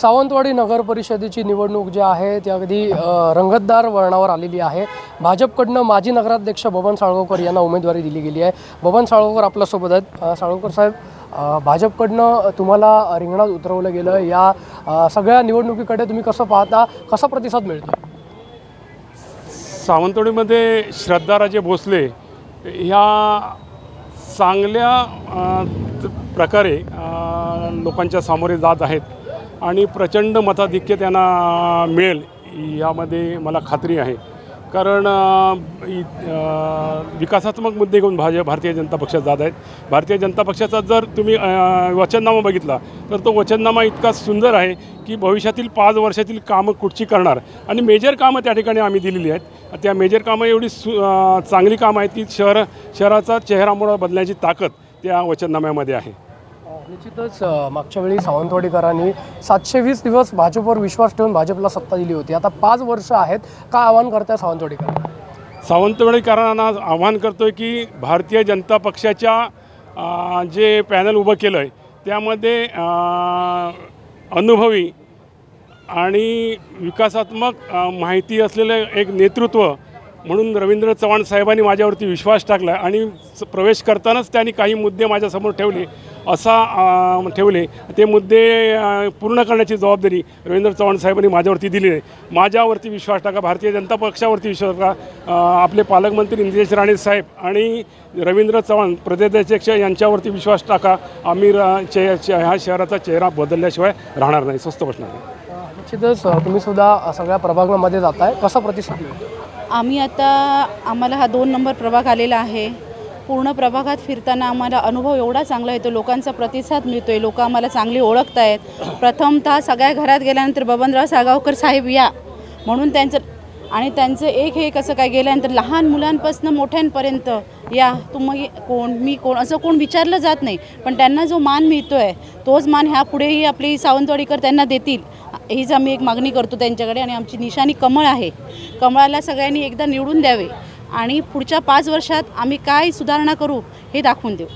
सावंतवाडी नगर परिषदेची निवडणूक जी आहे ती अगदी रंगतदार वळणावर आलेली आहे. भाजपकडनं माजी नगराध्यक्ष बबन साळगावकर यांना उमेदवारी दिली गेली आहे. बबन साळगावकर आपल्यासोबत आहेत. साळगावकर साहेब भाजपकडनं तुम्हाला रिंगणात उतरवलं गेलं. या सगळ्या निवडणुकीकडे तुम्ही कसं पाहता? कसा प्रतिसाद मिळतो सावंतवाडीमध्ये श्रद्धाराजे भोसले ह्या चांगल्या प्रकारे लोकांच्या सामोरे जात आहेत. आणि प्रचंड मताधिक्य त्यांना मिळेल यामध्ये मला खात्री आहे. कारण इ- विकासात्मक मुद्दे घेऊन भाज भारतीय जनता पक्षात जात आहेत. भारतीय जनता पक्षाचा जर तुम्ही वचननामा बघितला तर तो वचननामा इतका सुंदर आहे की भविष्यातील पाच वर्षातील कामं कुठची करणार? आणि मेजर कामं त्या ठिकाणी आम्ही दिलेली आहेत. त्या मेजर कामं एवढी सु चांगली कामं आहेत की शहर शहराचा चेहरामोहरा बदलण्याची ताकद त्या वचननाम्यामध्ये आहे. निश्चितच मागच्या वेळी सावंतवाडीकरांनी सातशे वीस दिवस भाजपवर विश्वास ठेवून भाजपला सत्ता दिली होती. आता पाच वर्ष आहेत. काय आव्हान करताय सावंतवाडीकर सावंतवाडीकरांना आव्हान करतो की भारतीय जनता पक्षाच्या जे पॅनल उभं केलं आहे त्यामध्ये अनुभवी आणि विकासात्मक माहिती असलेलं एक नेतृत्व म्हणून रवींद्र चव्हाण साहेबांनी माझ्यावरती विश्वास टाकला आणि स- प्रवेश करतानाच त्यांनी काही मुद्दे माझ्यासमोर ठेवले. असा ठेवले. ते मुद्दे पूर्ण करण्याची जबाबदारी रवींद्र चव्हाण साहेबांनी माझ्यावरती दिली आहे. माझ्यावरती विश्वास टाका भारतीय जनता पक्षावरती विश्वास टाका. आपले पालकमंत्री नितेश राणे साहेब आणि रवींद्र चव्हाण प्रदेशाध्यक्ष यांच्यावरती विश्वास टाका. आम्ही र- चे चे- ह्या शहराचा चेहरा बदलल्याशिवाय राहणार नाही. स्वस्त बसणार नाही निश्चितच तुम्ही सुद्धा सगळ्या प्रभागामध्ये जाताय. कसा प्रतिसाद आम्ही आता आम्हाला हा दोन नंबर प्रभाग आलेला आहे. पूर्ण प्रभागात फिरताना आम्हाला अनुभव एवढा चांगला येतो लोकांचा प्रतिसाद मिळतो आहे लोक आम्हाला चांगली ओळखत आहेत प्रथमतः सगळ्या घरात गेल्यानंतर बबनराव सागावकर साहेब या म्हणून त्यांचं आणि त्यांचं एक हे कसं काय गेल्यानंतर लहान मुलांपासून मोठ्यांपर्यंत या तुम्ही कोण मी कोण असं कोण विचारलं जात नाही पण त्यांना जो मान मिळतो आहे तोच मान ह्या पुढेही आपली सावंतवाडीकर त्यांना देतील. हीच आम्ही एक मागणी करतो त्यांच्याकडे आणि आमची निशाणी कमळ आहे. कमळाला सगळ्यांनी एकदा निवडून द्यावे आणि पुढच्या पाच वर्षात आम्ही काय सुधारणा करू हे दाखवून देऊ.